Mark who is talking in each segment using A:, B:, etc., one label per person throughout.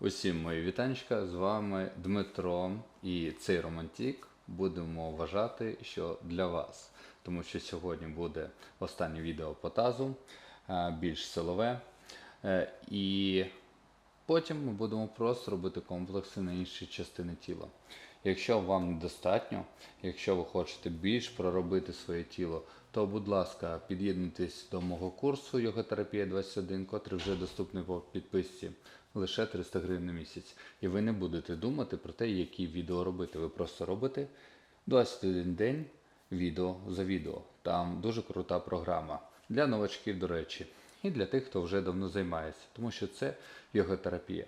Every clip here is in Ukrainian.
A: Усім мої вітанечка, з вами Дмитро і цей романтик будемо вважати, що для вас. Тому що сьогодні буде останнє відео по тазу, е, більш силове. Е, І потім ми будемо просто робити комплекси на інші частини тіла. Якщо вам недостатньо, якщо ви хочете більш проробити своє тіло, то будь ласка, під'єднуйтесь до мого курсу Йога-терапія 21, котрий вже доступний по підписці лише 300 гривень на місяць. І ви не будете думати про те, які відео робити. Ви просто робите 21 день відео за відео. Там дуже крута програма для новачків, до речі, і для тих, хто вже давно займається, тому що це йога-терапія.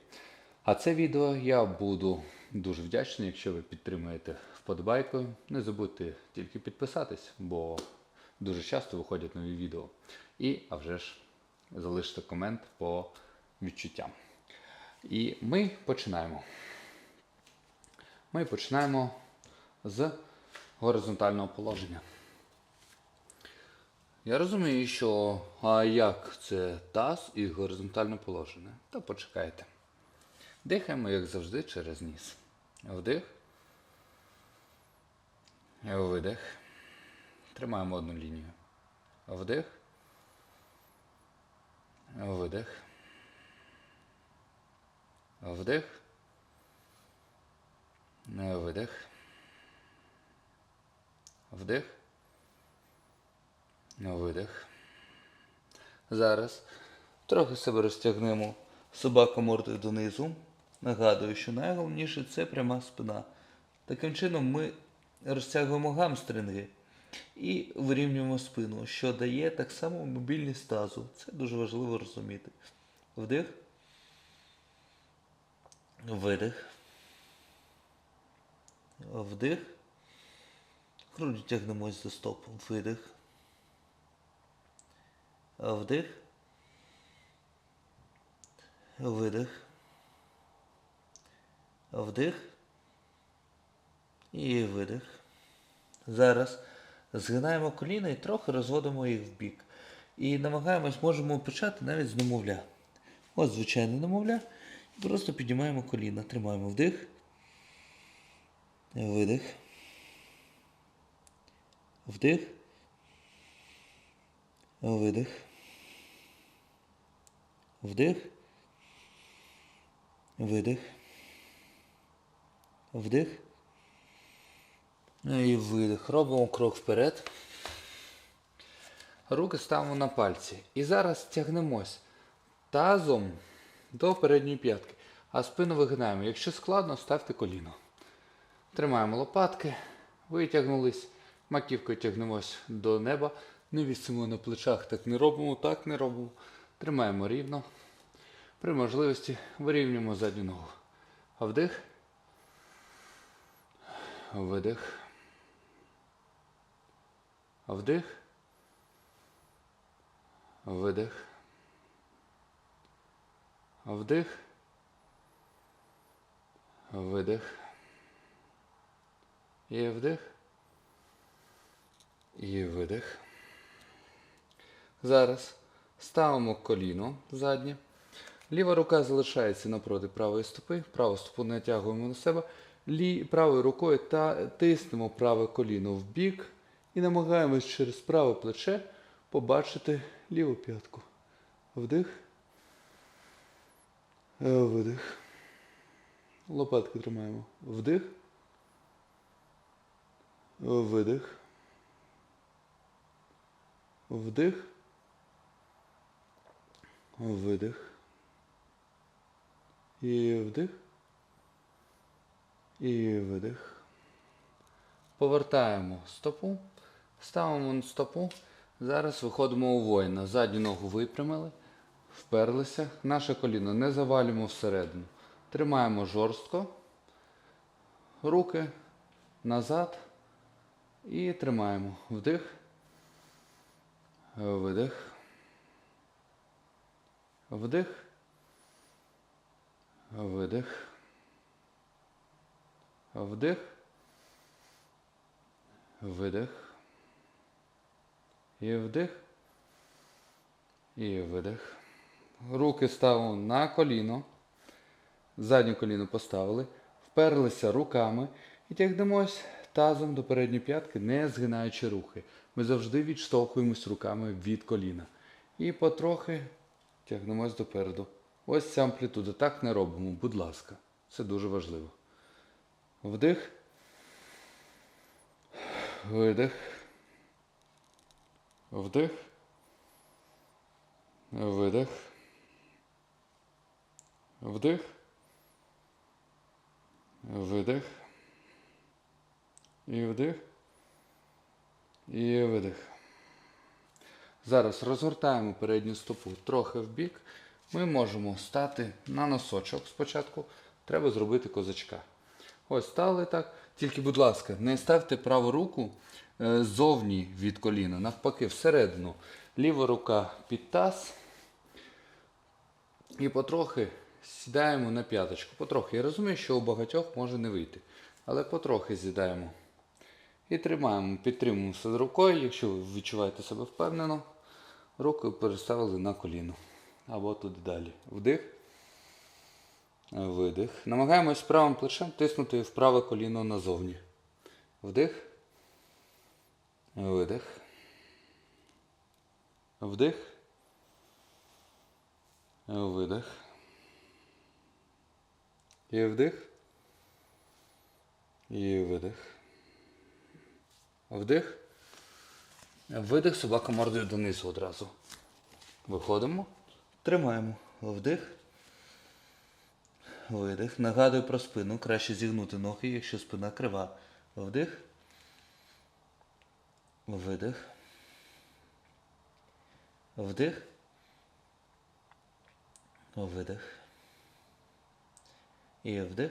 A: А це відео я буду дуже вдячний, якщо ви підтримаєте вподобайкою. Не забудьте тільки підписатись, бо дуже часто виходять нові відео. І, а вже ж, залиште комент по відчуттям. І ми починаємо. Ми починаємо з горизонтального положення. Я розумію, що а як це таз і горизонтальне положення? Та почекайте. Дихаємо, як завжди, через ніс. Вдих. Видих. Тримаємо одну лінію. Вдих. Видих. Вдих. Видих. Вдих. Видих. Зараз трохи себе розтягнемо собака мордою донизу. Нагадую, що найголовніше це пряма спина. Таким чином ми розтягуємо гамстринги і вирівнюємо спину, що дає так само мобільність тазу. Це дуже важливо розуміти. Вдих. Видих. Вдих. Груді тягнемось до стоп. Видих. Вдих. Видих. Вдих. І видих. Зараз згинаємо коліна і трохи розводимо їх в бік. І намагаємось, можемо почати навіть з немовля. Ось звичайне немовля. Просто піднімаємо коліна. Тримаємо вдих. Видих. Вдих. Видих. Вдих. Видих. Вдих. І видих. Робимо крок вперед. Руки ставимо на пальці. І зараз тягнемось тазом до передньої п'ятки. А спину вигинаємо. Якщо складно, ставте коліно. Тримаємо лопатки. Витягнулись. Маківкою тягнемось до неба. Не вісимо на плечах. Так не робимо, так не робимо. Тримаємо рівно. При можливості вирівнюємо задню ногу. Вдих. Видих. Вдих. Видих. Вдих. Видих. І вдих. І видих. Зараз ставимо коліно заднє. Ліва рука залишається напроти правої стопи. Праву стопу натягуємо на себе. Лі... Правою рукою та тиснемо праве коліно в бік і намагаємось через праве плече побачити ліву п'ятку. Вдих. Е, Видих. Лопатки тримаємо. Вдих. Видих. Вдих. Видих. І вдих. І видих. Повертаємо стопу. Ставимо стопу. Зараз виходимо у воїна. Задню ногу випрямили. Вперлися. Наше коліно не завалюємо всередину. Тримаємо жорстко. Руки назад. І тримаємо. Вдих. Видих. Вдих. Видих. Вдих. Видих. І вдих. І видих. Руки ставимо на коліно. заднє коліно поставили, вперлися руками і тягнемось тазом до передньої п'ятки, не згинаючи рухи. Ми завжди відштовхуємось руками від коліна. І потрохи тягнемось допереду. Ось ця амплітуда. Так не робимо, будь ласка. Це дуже важливо. Вдих. Видих. Вдих. Видих. Вдих. Видих. І вдих. І видих. Зараз розгортаємо передню стопу трохи в бік. Ми можемо стати на носочок спочатку. Треба зробити козачка. Ось стали так. Тільки, будь ласка, не ставте праву руку е, зовні від коліна, навпаки, всередину. Ліва рука під таз. І потрохи сідаємо на п'яточку. Потрохи. Я розумію, що у багатьох може не вийти. Але потрохи сідаємо. І тримаємо, підтримуємося з рукою. Якщо ви відчуваєте себе впевнено, руку переставили на коліно. Або туди далі. Вдих. Видих. Намагаємось правим плечем тиснути в праве коліно назовні. Вдих. Видих. Вдих. Видих. І вдих. І видих. Вдих. Видих, собака мордою донизу одразу. Виходимо. Тримаємо. Вдих. Видих. Нагадую про спину. Краще зігнути ноги, якщо спина крива. Вдих. Видих. Вдих. Видих. І вдих.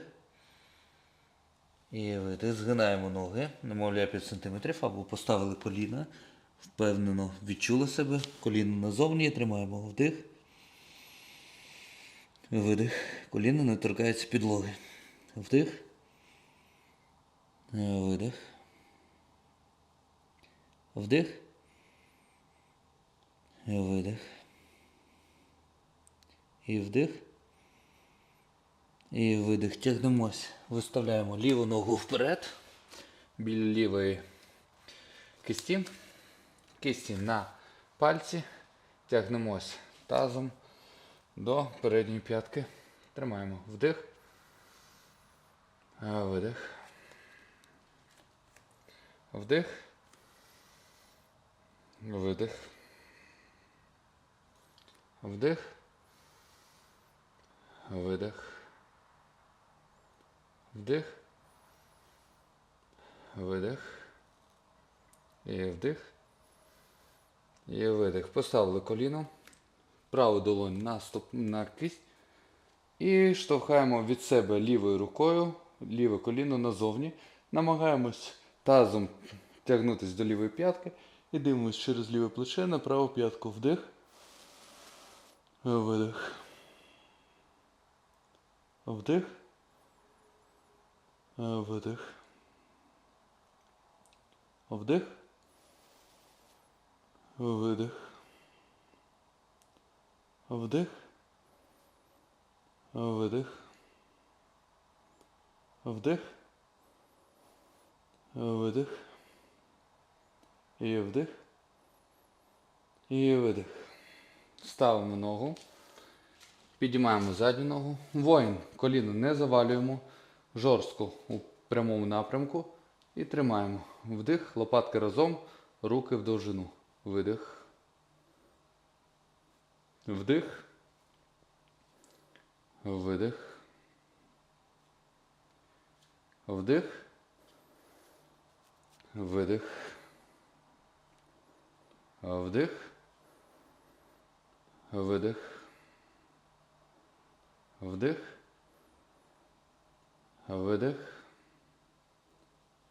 A: І видих. Згинаємо ноги, немовля 5 см, або поставили коліна. Впевнено відчули себе. Коліно назовні. Тримаємо вдих. Видих. Коліно не торкається підлоги. Вдих. Видих. Вдих. Видих. І вдих. І видих. Тягнемось. Виставляємо ліву ногу вперед. Біля лівої кисті. Кисті на пальці. Тягнемось тазом до передньої п'ятки. Тримаємо вдих. Видих. Вдих. Видих. Вдих. Видих. Вдих. Видих. І вдих. І видих. Поставили коліно. Праву долонь на стоп на кисть. І штовхаємо від себе лівою рукою, ліве коліно назовні. Намагаємось тазом тягнутися до лівої п'ятки. І дивимось через ліве плече на праву п'ятку. Вдих. Видих. Вдих. Видих. Вдих. Видих. Вдих. Видих. Вдих. Видих. І вдих. І видих. Ставимо ногу. Підіймаємо задню ногу. Воїн. Коліно не завалюємо. Жорстко у прямому напрямку. І тримаємо. Вдих. Лопатки разом. Руки в довжину. Видих. Вдих. Видих. Вдих. Видих. Вдих. Видих. Вдих. Видих.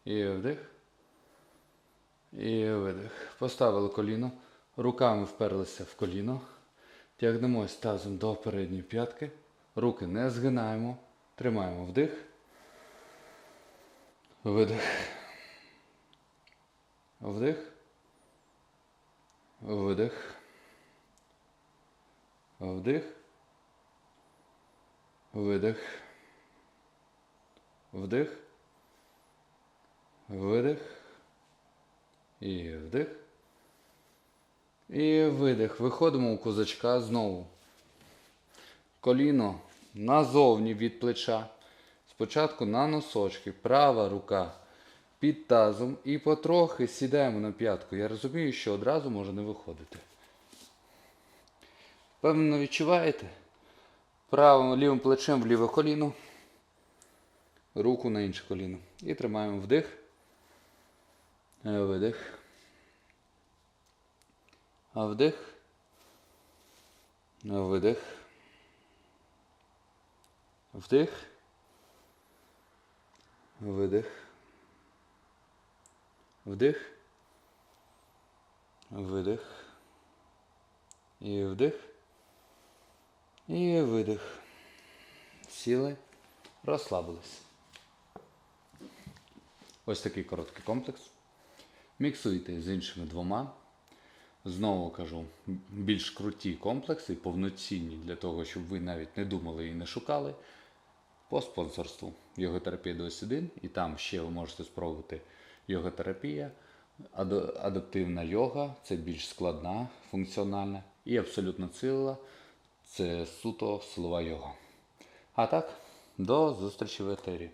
A: І вдих. І видих. Поставили коліно. Руками вперлися в коліно. Тягнемось тазом до передньої п'ятки. Руки не згинаємо. Тримаємо вдих. Видих. Вдих. Видих. Вдих. Видих. Вдих. Видих. І вдих. І видих. Виходимо у козачка знову. Коліно назовні від плеча. Спочатку на носочки, права рука під тазом і потрохи сідаємо на п'ятку. Я розумію, що одразу може не виходити. Певно, відчуваєте? Правим лівим плечем в ліве коліно. Руку на інше коліно. І тримаємо вдих. Е, Видих. А вдих. Е, Видих. Вдих. Видих. Вдих. Видих. І вдих. І видих. Сіли. Розслабились. Ось такий короткий комплекс. Міксуйте з іншими двома. Знову кажу, більш круті комплекси, повноцінні для того, щоб ви навіть не думали і не шукали. По спонсорству йоготерапія 21 і там ще ви можете спробувати йоготерапія, адаптивна йога, це більш складна, функціональна, і абсолютно сила це суто силова йога. А так, до зустрічі в етері.